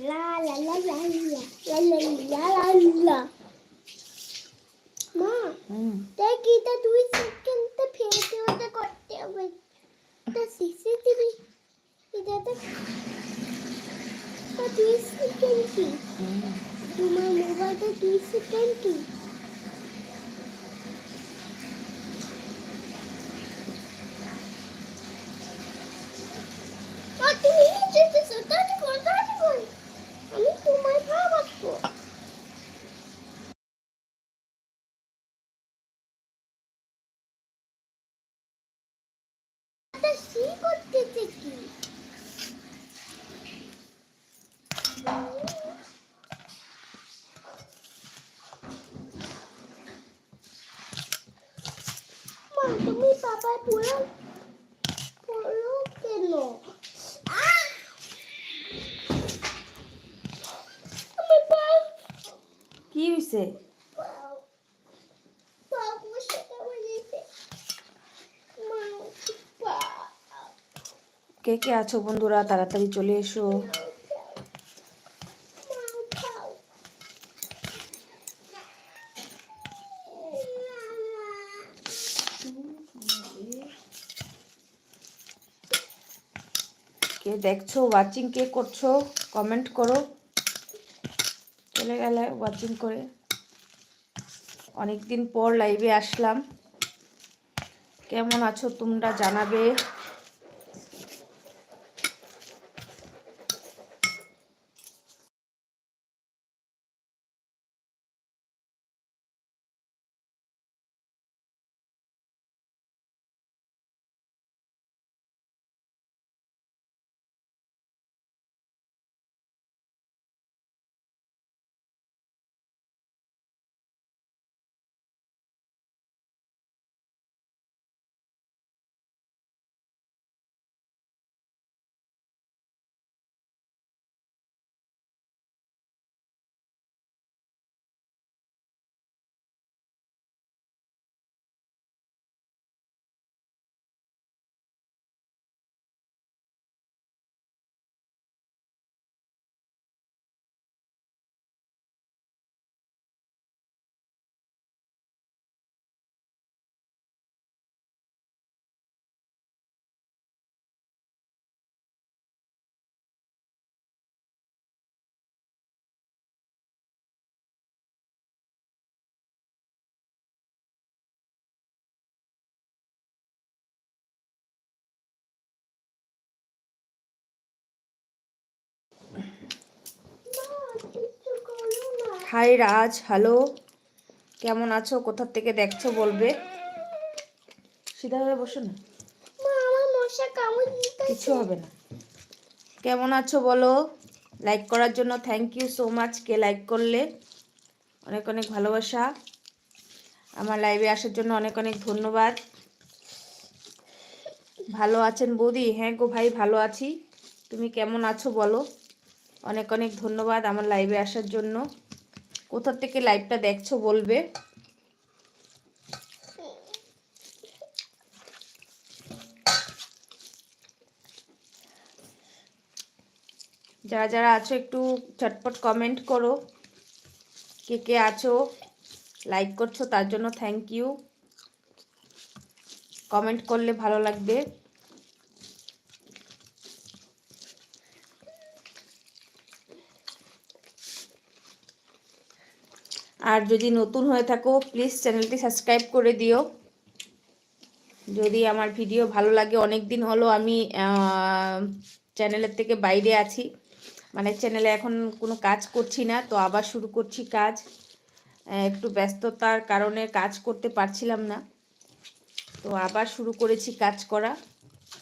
La la la la la la la la la মা দেখ এটা দুই সেকেন্ডে ফেলতে হতে করতে হবে এটা সিসিটিভি এটা তো এটা দুই সেকেন্ড কি তোমার মোবাইলটা দুই সেকেন্ড কি মা, তুমি যেতেছো, তাড়াতাড়ি করো, তাড়াতাড়ি করো। আমি তোমায় ভাবাবো এটা সি করতেছে কি মা তুমি পাপায় পুরো পুরো কেন আহ! আমার পা কি হয়েছে কে কে আছো বন্ধুরা? তাড়াতাড়ি চলে এসো। কে দেখছ? ওয়াচিং কে করছ? কমেন্ট করো। চলে গেলে ওয়াচিং করে। অনেকদিন পর লাইভে আসলাম। কেমন আছো তোমরা জানাবে। হাই রাজ হ্যালো কেমন আছো? কোথা থেকে দেখছ বলবে? সিধা হয়ে বসো না। কিছু হবে না। কেমন আছো বলো? লাইক করার জন্য থ্যাংক ইউ সো মাচ কে লাইক করলে। অনেক অনেক ভালোবাসা। আমার লাইভে আসার জন্য অনেক অনেক ধন্যবাদ। ভালো আছেন বৌদি? হ্যাঁ গো ভাই ভালো আছি। তুমি কেমন আছো বলো? অনেক অনেক ধন্যবাদ আমার লাইভে আসার জন্য। কোথা থেকে লাইভটা দেখছ বলবে? যারা যারা আছো একটু চটপট কমেন্ট করো। কে কে আছো? লাইক করছ, তার জন্য থ্যাংক ইউ কমেন্ট করলে ভালো লাগবে। আর যদি নতুন হয়ে থাকো প্লিজ চ্যানেলটি সাবস্ক্রাইব করে দিও। যদি আমার ভিডিও ভালো লাগে অনেক দিন হলো আমি চ্যানেলের থেকে বাইরে আছি। মানে চ্যানেলে এখন কোনো কাজ করছি না, তো আবার শুরু করছি কাজ। একটু ব্যস্ততার কারণে কাজ করতে পারছিলাম না। তো আবার শুরু করেছি কাজ করা।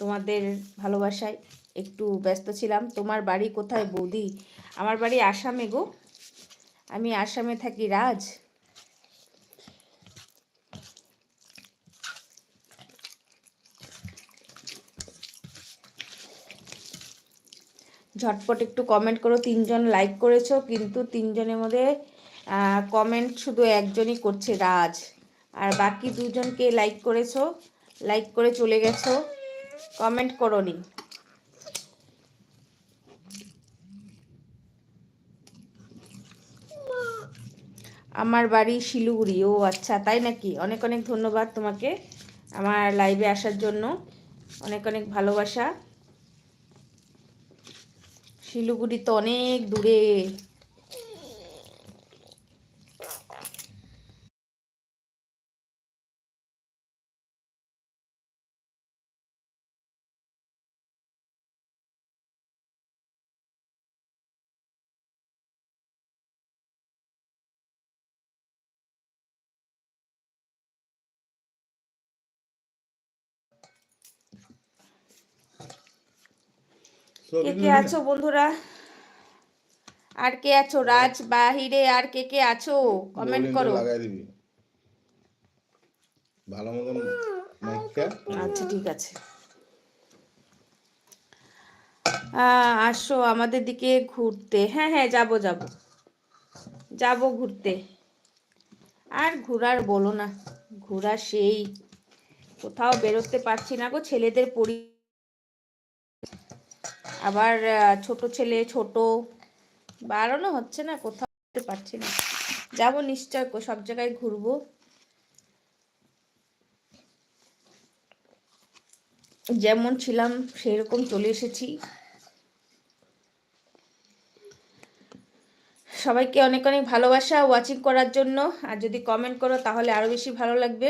তোমাদের ভালোবাসায় একটু ব্যস্ত ছিলাম। তোমার বাড়ি কোথায় বৌদি? আমার বাড়ি আসামে গো। আমি আসামে থাকি, রাজ। ঝটপট একটু কমেন্ট করো, তিনজন লাইক করেছ, কিন্তু তিনজনের মধ্যে কমেন্ট শুধু একজনই করছে রাজ। আর বাকি দুজনকে লাইক করেছ লাইক করে চলে গেছো কমেন্ট করোনি। আমার বাড়ি শিলিগুড়ি। ও আচ্ছা তাই নাকি? অনেক অনেক ধন্যবাদ তোমাকে আমার লাইভে আসার জন্য। অনেক অনেক ভালোবাসা। শিলিগুড়ি তো অনেক দূরে। কে কে আছো বন্ধুরা? আর কে আছো? রাজ বাহিরে আর কে কে আছো? কমেন্ট করো। ভালো মতন আচ্ছা ঠিক আছে। আসো আমাদের দিকে ঘুরতে। হ্যাঁ হ্যাঁ যাব যাব। যাব ঘুরতে। আর ঘোরার বলো না। ঘোরা সেই। কোথাও বেরোতে পারছি না গো। ছেলেদের পরি আবার ছোট ছেলে, ছোট, বাড়ানো হচ্ছে না, কোথাও যেতে পারছি না। যাব নিশ্চয় সব জায়গায় ঘুরবো। যেমন ছিলাম সেই রকম চলে এসেছি। সবাইকে অনেক অনেক ভালোবাসা ওয়াচিং করার জন্য। আর যদি কমেন্ট করো, তাহলে আরও বেশি ভালো লাগবে।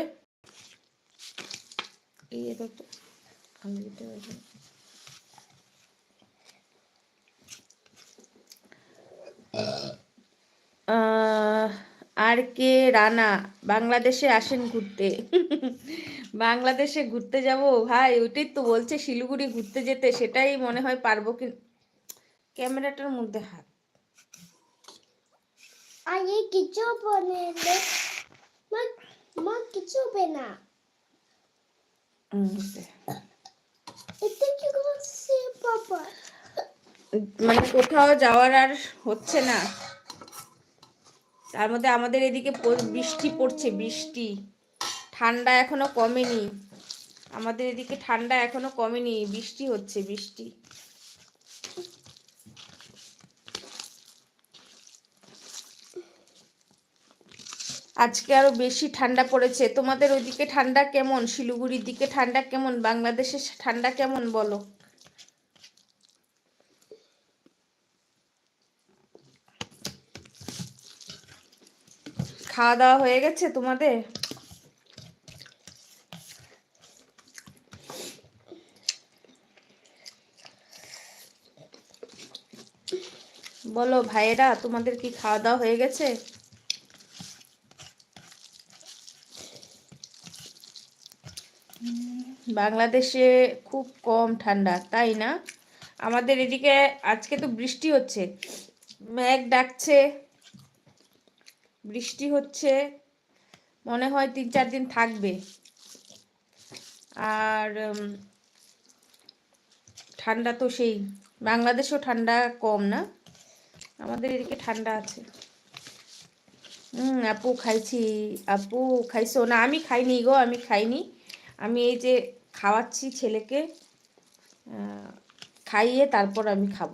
এই এটা তো আঙুলিটা রাখো। আহ, আর কে রানা? বাংলাদেশে আসেন ঘুরতে। বাংলাদেশে ঘুরতে যাব? ভাই ওইটাই তো বলছে শিলিগুড়ি ঘুরতে যেতে। সেটাই মনে হয় পারব কি ক্যামেরাটার মধ্যে হাত। আরে কিছু বনেলে মা মা কিছু হবে না। এটা কি করছে বাবা? মানে কোথাও যাওয়ার আর হচ্ছে না। তার মধ্যে আমাদের এদিকে বৃষ্টি পড়ছে, বৃষ্টি। ঠান্ডা এখনও কমেনি। আমাদের এদিকে ঠান্ডা এখনও কমেনি, বৃষ্টি হচ্ছে, বৃষ্টি। আজকে আরও বেশি ঠান্ডা পড়েছে। তোমাদের ওইদিকে ঠান্ডা কেমন? শিলিগুড়ির দিকে ঠান্ডা কেমন? বাংলাদেশের ঠান্ডা কেমন বলো? খাওয়া দাওয়া হয়ে গেছে তোমাদের? বলো ভাইয়েরা, তোমাদের কি খাওয়া দাওয়া হয়ে গেছে? বাংলাদেশে খুব কম ঠান্ডা, তাই না? আমাদের এদিকে আজকে তো বৃষ্টি হচ্ছে। মেঘ ডাকছে। বৃষ্টি হচ্ছে, মনে হয় তিন চার দিন থাকবে। আর ঠান্ডা তো সেই, বাংলাদেশেও ঠান্ডা কম না? আমাদের এদিকে ঠান্ডা আছে। হুম আপু খাইছি, আপু খাইছো না, আমি খাইনি গো, আমি খাইনি। আমি এই যে খাওয়াচ্ছি ছেলেকে খাইয়ে তারপর আমি খাব।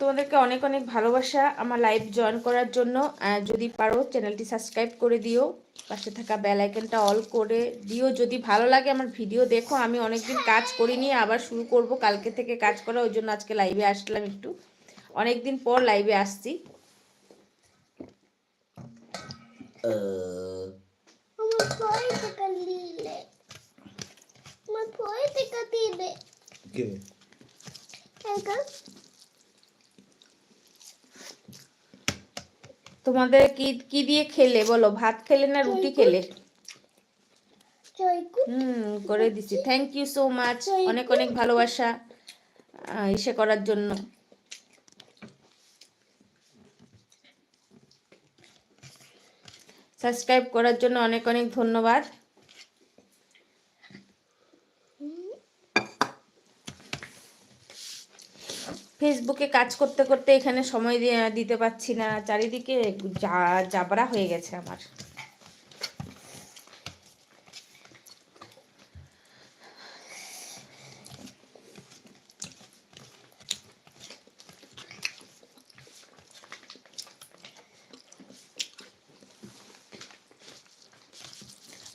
তোমাদেরকে অনেক অনেক ভালোবাসা আমার লাইভ জয়েন করার জন্য। যদি পারো চ্যানেলটি সাবস্ক্রাইব করে দিও। পাশে থাকা বেল আইকনটা অল করে দিও। যদি ভালো লাগে আমার ভিডিও দেখো আমি অনেকদিন কাজ করিনি আবার শুরু করব। কালকে থেকে কাজ করা ওই জন্য আজকে লাইভে আসলাম একটু। অনেকদিন পর লাইভে আসছি। আমার ভয় থেকে দিলে আমার ভয় থেকে দিলে কে একা তোমাদের কি কি দিয়ে খেলে বলো? ভাত খেলে না রুটি খেলে? হুম করে দিছি। থ্যাংক ইউ সো মাচ অনেক অনেক ভালোবাসা ইসে করার জন্য। সাবস্ক্রাইব করার জন্য অনেক অনেক ধন্যবাদ। ফেসবুকে কাজ করতে করতে এখানে সময় দিতে পারছি না। চারিদিকে জাবরা হয়ে গেছে আমার।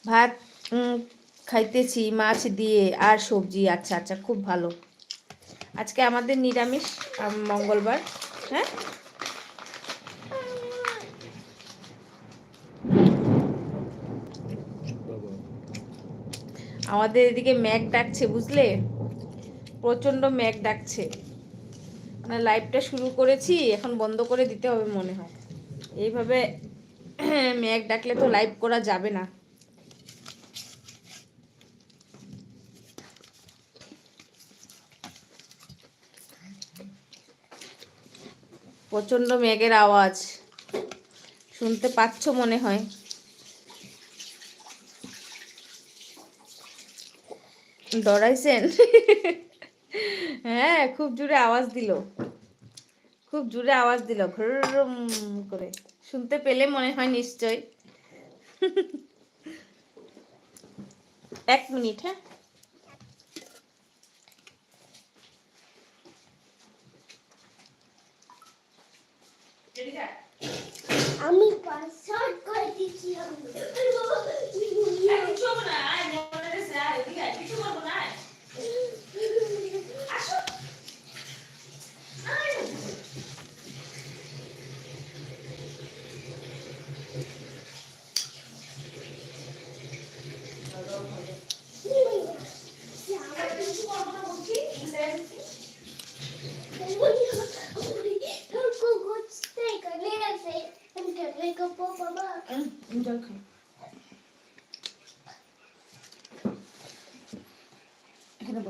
ভাত খাইতেছি মাছ দিয়ে আর সবজি। আচ্ছা আচ্ছা খুব ভালো। আজকে আমাদের নিরামিষ। মঙ্গলবার হ্যাঁ? আমাদের এদিকে ম্যাক ডাকছে, বুঝলে? প্রচণ্ড ম্যাক ডাকছে। মানে লাইভটা শুরু করেছি, এখন বন্ধ করে দিতে হবে মনে হয়। এইভাবে ম্যাক ডাকলে তো লাইভ করা যাবে না। প্রচণ্ড মেঘের আওয়াজ। শুনতে পাচ্ছ মনে হয়। ডরাইছেন? হ্যাঁ খুব জোরে আওয়াজ দিল। খুব জোরে আওয়াজ দিল ঘুরুম করে। শুনতে পেলে মনে হয় নিশ্চয় এক মিনিট হ্যাঁ? আমি পাসওয়ার্ড করে দিচ্ছি। জল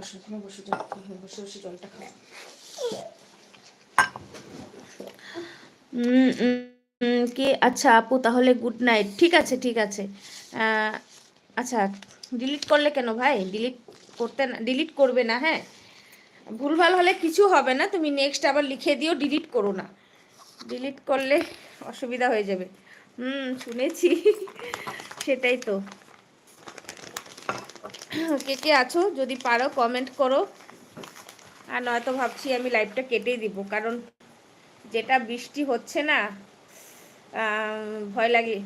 বসো এখানে বসো বসে বসে জলটা খাও কি? আচ্ছা আপু, তাহলে গুড নাইট ঠিক আছে ঠিক আছে। আচ্ছা ডিলিট করলে কেন ভাই? ডিলিট করতে না ডিলিট করবে না হ্যাঁ? ভুলভাল হলে কিছু হবে না, তুমি নেক্সট আবার লিখে দিও ডিলিট করো না। ডিলিট করলে অসুবিধা হয়ে যাবে। হুম, শুনেছি। সেটাই তো। কে কে আছো যদি পারো কমেন্ট করো। আর নয়তো ভাবছি আমি লাইভটা কেটেই দিব, কারণ যেটা বৃষ্টি হচ্ছে না ভয় লাগে।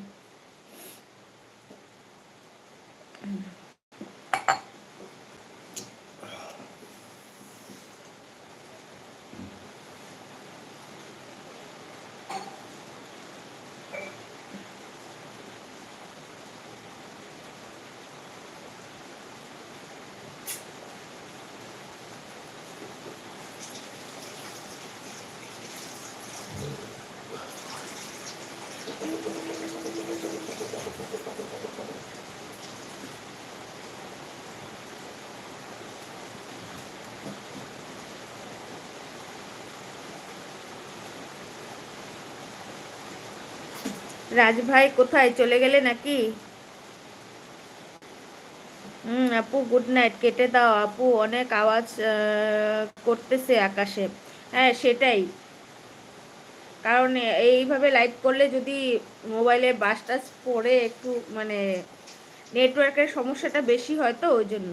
রাজ ভাই কোথায়? চলে গেলে নাকি? হুম, আপু গুড নাইট কেটে দাও। আপু, অনেক আওয়াজ করতেছে আকাশে। হ্যাঁ সেটাই। কারণ এইভাবে লাইভ করলে যদি মোবাইলে বাস টাস পড়ে, একটু মানে নেটওয়ার্কের সমস্যাটা বেশি হয় তো, ওই জন্য।